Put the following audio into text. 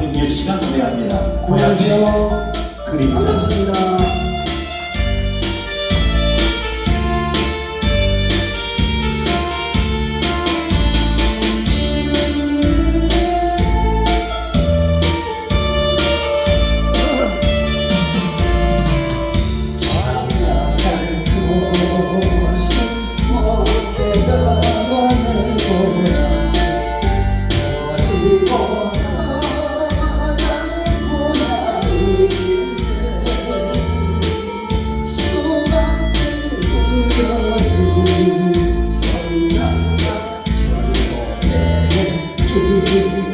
김유식가 노래합니다. 고향이요. 그리 반갑습니다. Música